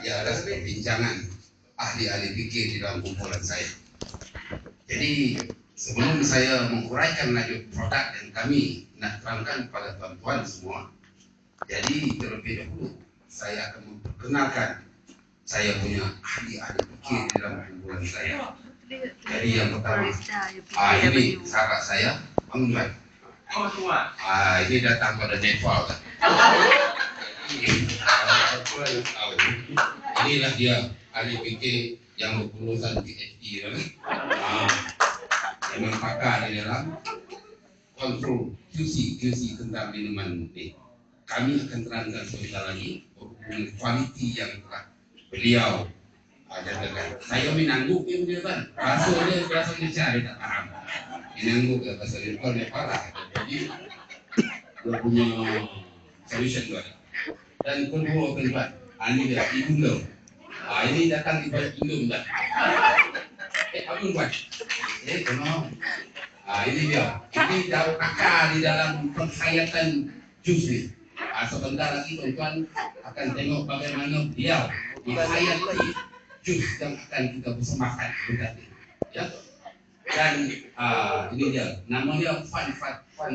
Ya ada perbincangan ahli-ahli fikir di dalam kumpulan saya. Jadi sebelum saya menguraikan lagi produk yang kami nak terangkan kepada tuan-tuan semua, jadi terlebih dahulu saya akan memperkenalkan saya punya ahli-ahli fikir di dalam kumpulan saya. Jadi yang pertama, ah, ini sahabat saya, Bang Juan. Tuan. Ah, ini datang pada Nepal. Inilah dia ahli fikir yang berlulusan PhD kan? ah, Memang pakar di dalam kontrol QC QC tentang minuman ini. Kami akan terangkan sebentar lagi berhubungan kualiti yang telah beliau ajarkan. Saya menangguk ini dia kan. Dia bahasa Indonesia dia tak faham. Menangguk ya bahasa Nepal dia parah. Jadi dia punya solution tu. Dan kedua keempat, ah, ini dia Ibundo. Ah, ini datang di Indo dah. Eh, apa buat? Eh, kena. Ah, ini dia. Ini dah pakar di dalam penghayatan jus ni. Ah, sebentar lagi tuan-tuan akan tengok bagaimana dia menghayati jus yang akan kita bersamakan berkati. Ya. Dan ah, ini dia. Nama dia Fan Fan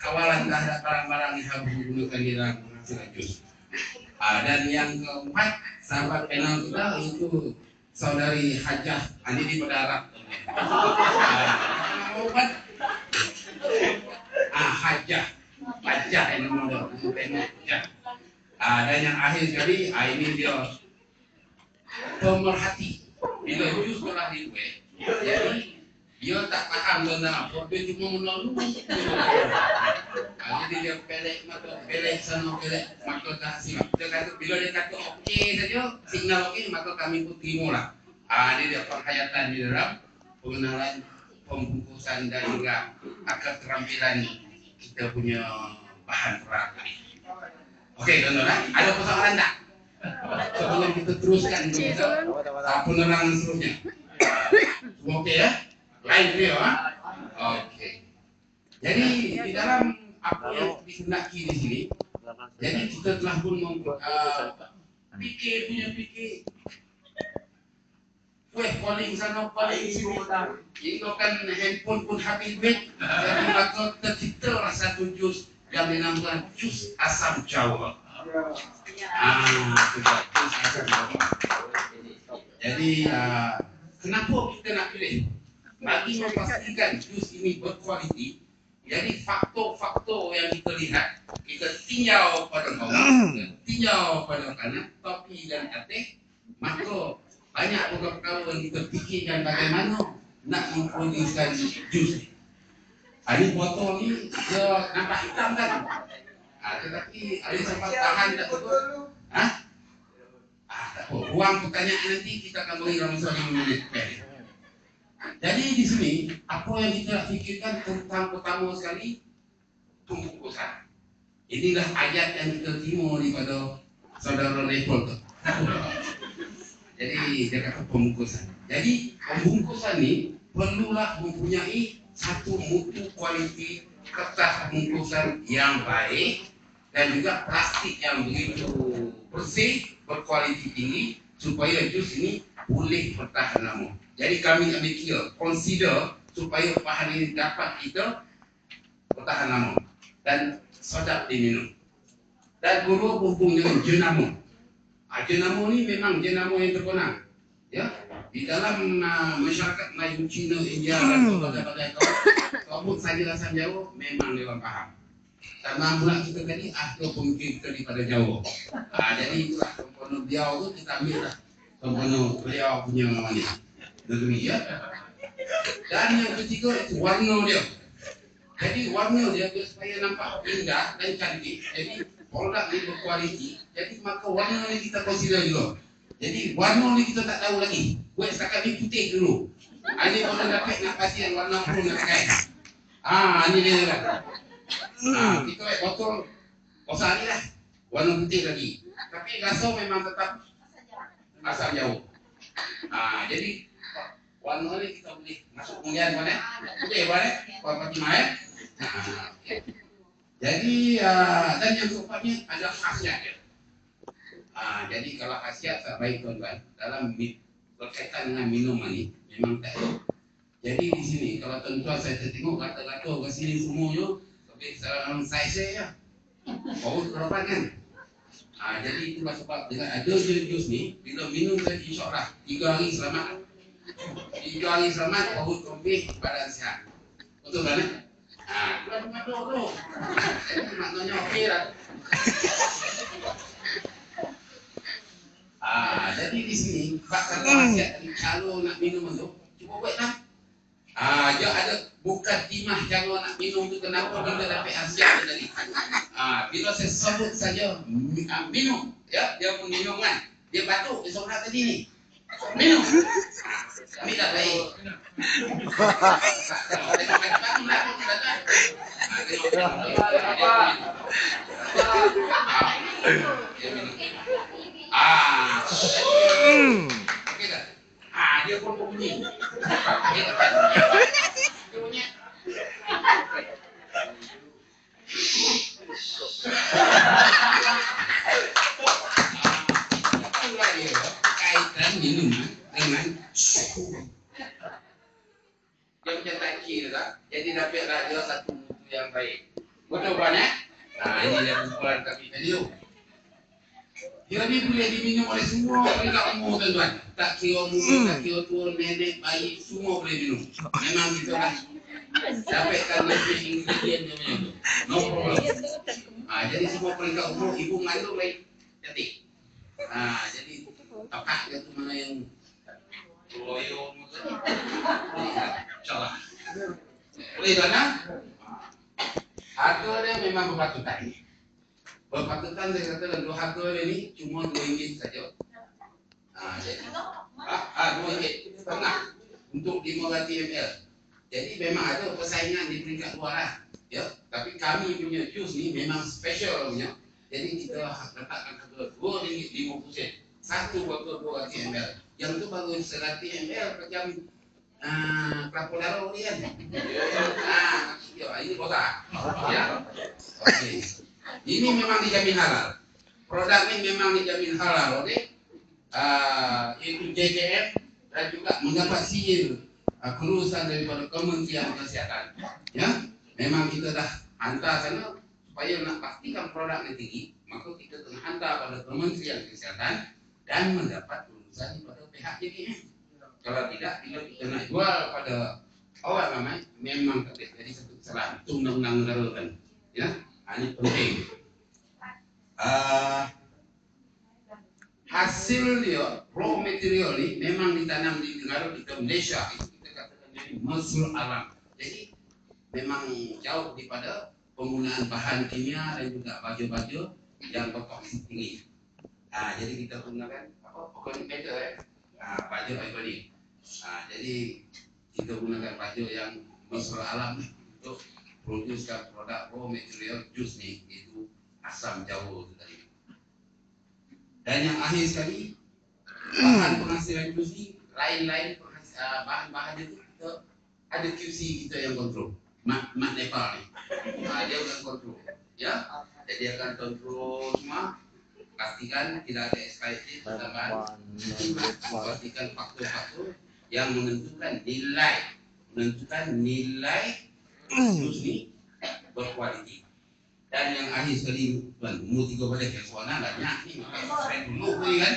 kawalan terhadap barang-barang yang harus digunakan di dalam dan yang keempat, sahabat panel kita itu saudari Hajah Andi di Pedarak. Ah, keempat, ah, Hajah, Hajah yang panel Hajah. Ah, dan yang akhir sekali, ah, ini dia pemerhati. Bila jus telah dibuat, jadi dia tak faham tentang apa, dia cuma menolong. Ah, jadi dia pelek mata, pelek sana, pelek mata tak simak. Dia kata, bila dia kata okey saja, signal okey, maka kami pun terima lah. Ah, ini dia penghayatan di dalam pengenalan pembungkusan dan juga akar keterampilan kita punya bahan peralatan. Okey, tuan-tuan, ada persoalan tak? Sebelum kita teruskan kita penerangan seterusnya. Semua okey ya? Lain dia, ha? Okey. Jadi di dalam apa yang dihendaki di sini, jadi kita telah pun mem, uh, fikir punya fikir. Weh, calling sana, calling sini. Ini kan handphone pun habis duit. Jadi maka tercipta satu jus yang dinamakan jus asam jawa. Ah, sudah jus asam jawa. Jadi uh, kenapa kita nak pilih? Bagi memastikan jus ini berkualiti, jadi faktor-faktor yang kita lihat, kita tinjau pada bawah, kita tinjau pada kanan, topi dan atas, maka banyak perkara yang kita fikirkan bagaimana nak memproduksikan jus. Ha, ini botol ni, dia nampak hitam kan? Ha, tetapi ada sempat tahan tak betul? Ha? Ah, tak apa. Ruang pertanyaan nanti kita akan beri dalam masa 5 minit. Jadi di sini apa yang kita nak fikirkan tentang pertama sekali pembungkusan. Inilah ayat yang kita terima daripada saudara Nepal tu. Jadi dia kata pembungkusan. Jadi pembungkusan ni perlulah mempunyai satu mutu kualiti kertas pembungkusan yang baik dan juga plastik yang begitu bersih, berkualiti tinggi supaya jus ini boleh bertahan lama. Jadi kami ambil kira, consider supaya bahan ini dapat kita bertahan lama dan sedap diminum. Dan guru berhubung dengan jenama. Ha, jenama ni memang jenama yang terkenal. Ya, di dalam uh, masyarakat Melayu, Cina, India dan berbagai-bagai kaum, kaum saja asam Jawa memang dia orang faham. Sama pula kita tadi ahli pemikir kita daripada Jawa. Ha, jadi itulah komponen beliau tu kita ambil lah komponen beliau punya ni negeri ya. Dan yang ketiga itu warna dia. Jadi warna dia, dia supaya nampak indah dan cantik. Jadi produk ni berkualiti, jadi maka warna ni kita consider juga. Jadi warna ni kita tak tahu lagi. Buat setakat ni putih dulu. Ha, ni orang dapat nak pasien warna pun nak pakai. Ah, ni dia kan. Ah, kita buat botol kosa ni lah. Warna putih lagi. Tapi rasa memang tetap asal jauh. Ah, jadi warna ni kita boleh masuk kemudian mana? Boleh? Kau pergi mai. Ah, okay. Jadi uh, dan yang keempatnya ada khasiat dia. Uh, jadi kalau khasiat tak baik tuan-tuan dalam berkaitan dengan minuman ni memang tak ada. Jadi di sini kalau tuan-tuan saya tengok kata-kata ke sini semuanya lebih dalam saiz saya ya. Baru keropan kan? Uh, jadi itulah sebab dengan ada jus ni bila minum tadi insyaAllah tiga hari selamat. Hari selamat baru kembali badan sihat. Betul kan? Eh? Ah, maknanya okey lah. Ah, jadi di sini bakal nasihat dari kalau nak minum tu, cuba buatlah. Ah, dia ada bukan timah kalau nak minum tu kenapa bila dapat asiat tadi. Ah, bila saya sebut saja minum, ya, dia pun minum kan. Dia batuk dia sorak tadi ni. Minum. Kami dah baik. Ah. Okey dah. Ah, dia pun bunyi. Dia bunyi. Kira tak? Jadi dapatlah dia satu mutu yang baik. Betul kan eh? Nah, ini dia kumpulan kami tadi. Dia ni boleh diminum oleh semua peringkat umur tuan-tuan. Tak kira muda, tak kira tua, nenek, bayi, semua boleh minum. Memang kita lah. Dapatkan lebih ingredient dia macam tu. No problem. Ha, jadi semua peringkat umur, ibu mengandung baik. Cantik. Ha, jadi tapak dia tu mana yang loyo InsyaAllah. Boleh tuan Harga dia memang berpatutan. Berpatutan saya kata dulu harga dia ni cuma RM2 saja. Ha, jadi, ah, ah, RM2 setengah untuk 500 ml. Jadi memang ada persaingan di peringkat luar lah. Ya, tapi kami punya jus ni memang special punya. Jadi kita letakkan harga RM2.50 satu botol 200 ml. Yang tu baru 100 ml macam Ah, kelapa darah ni kan? Ah, ya, ini kotak. Ya. Okey. Ini memang dijamin halal. Produk ini memang dijamin halal, okey? Ah, itu JJF dan juga mendapat seal uh, kelulusan daripada Kementerian Kesihatan. Ya. Memang kita dah hantar sana supaya nak pastikan produk ini tinggi, maka kita kena hantar pada Kementerian Kesihatan dan mendapat kelulusan daripada pihak JJF. Kalau tidak, kita nak jual pada awak ramai, memang tak jadi satu kesalahan. Itu undang-undang negara kan. Ya, ini penting. Uh, hasil dia, raw material ni memang ditanam di negara kita Malaysia. Itu kita katakan jadi mesra alam. Jadi memang jauh daripada penggunaan bahan kimia dan juga baju-baju yang bertoksik tinggi. Ah, jadi kita gunakan apa? Organic matter eh. Ah, baju organik. Ah, jadi kita gunakan baju yang mesra alam untuk producekan produk raw material jus ni itu asam jauh tu tadi. Dan yang akhir sekali bahan penghasilan jus ni lain-lain uh, bahan-bahan itu kita ada QC kita yang kontrol. Mak Mak Nepal ni. Uh, dia akan kontrol. Ya. Jadi akan kontrol semua pastikan tidak ada expiry tambahan. Pastikan faktor-faktor yang menentukan nilai menentukan nilai jus ni berkualiti dan yang akhir sekali tuan umur tiga balik yang soalan banyak ni maka dulu boleh kan?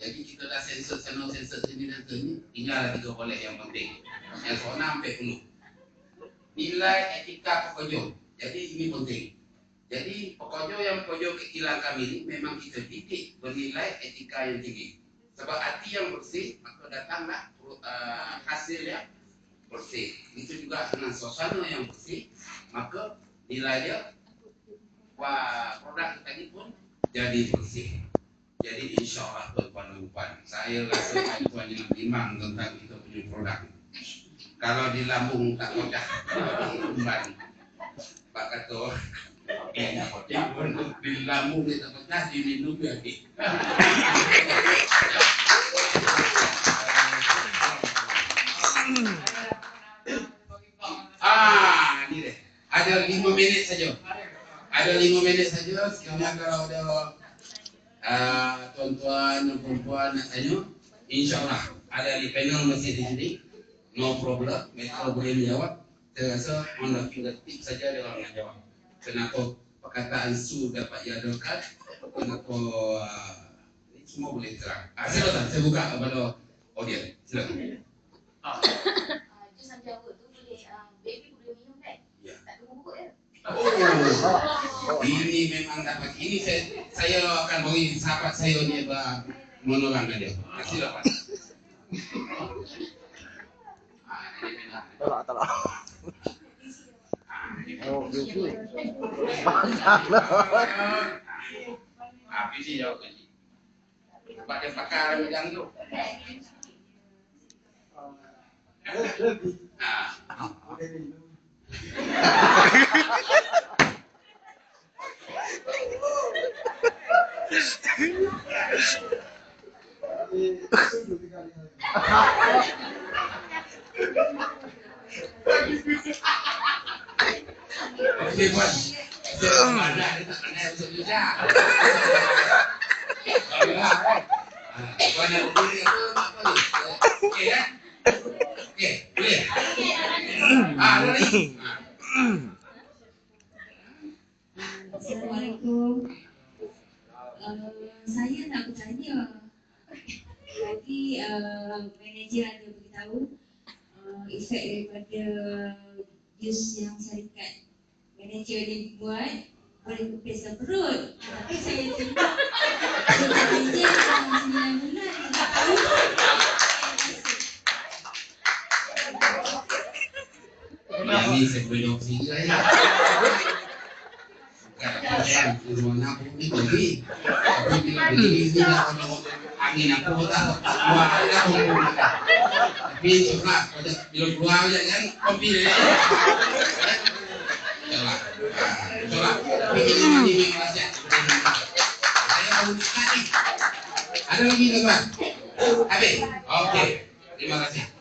Jadi kita dah sensor channel sensor sini dan sini tinggal tiga balik yang penting. Yang soalan sampai puluh nilai etika pekerja jadi ini penting jadi pekerja yang pekerja kecilan kami ni memang kita didik bernilai etika yang tinggi sebab hati yang bersih maka datanglah uh, hasil yang bersih. Itu juga dengan suasana yang bersih, maka nilai dia wah produk kita ni pun jadi bersih. Jadi insya Allah tuan-tuan dan puan, saya rasa tuan yang bimbang tentang kita punya produk. Kalau di lambung tak kodak, umban. Pak kata, dia. Ah, ni deh. Ada lima minit saja. Ada lima minit saja. Sekarang kalau ada uh, tuan-tuan dan perempuan nak tanya, insyaAllah ada di panel masih di sini. No problem. Mereka boleh menjawab. Saya rasa on the fingertip saja dia orang nak jawab. Kenapa perkataan su dapat diadakan? Kenapa uh, ini semua boleh terang. Ah, silakan, saya buka kepada audiens. Silakan. Ah, jus Jawa tu boleh ah, baby boleh minum kan? Ya. Tak tunggu bubuk ya? Oh, ini memang dapat. Ini saya, saya akan bagi sahabat saya ni ber menolong dia. Silakan. Ah, ini memang. Tolak, tolak. Ah, ini Oh, gitu. Ah, bisi jawab tadi. Sebab dia pakar bidang tu. Ah, kan? Ah, kan? Ah? Ah. Assalamualaikum. Uh, saya nak bertanya. Tadi uh, manager ada beritahu uh, efek daripada jus yang syarikat manager ni buat boleh kepeskan perut. Tapi saya tengok kerja manager dalam 9 bulan tak tahu. Yang ni saya boleh jawab sendiri lah ya. Di bagi. Tapi bila ni dah kalau angin aku tak keluar. Tapi pada bila keluar je kan kopi dia. Ah. Ada lagi tuan-tuan? Habis? Okey. Terima kasih.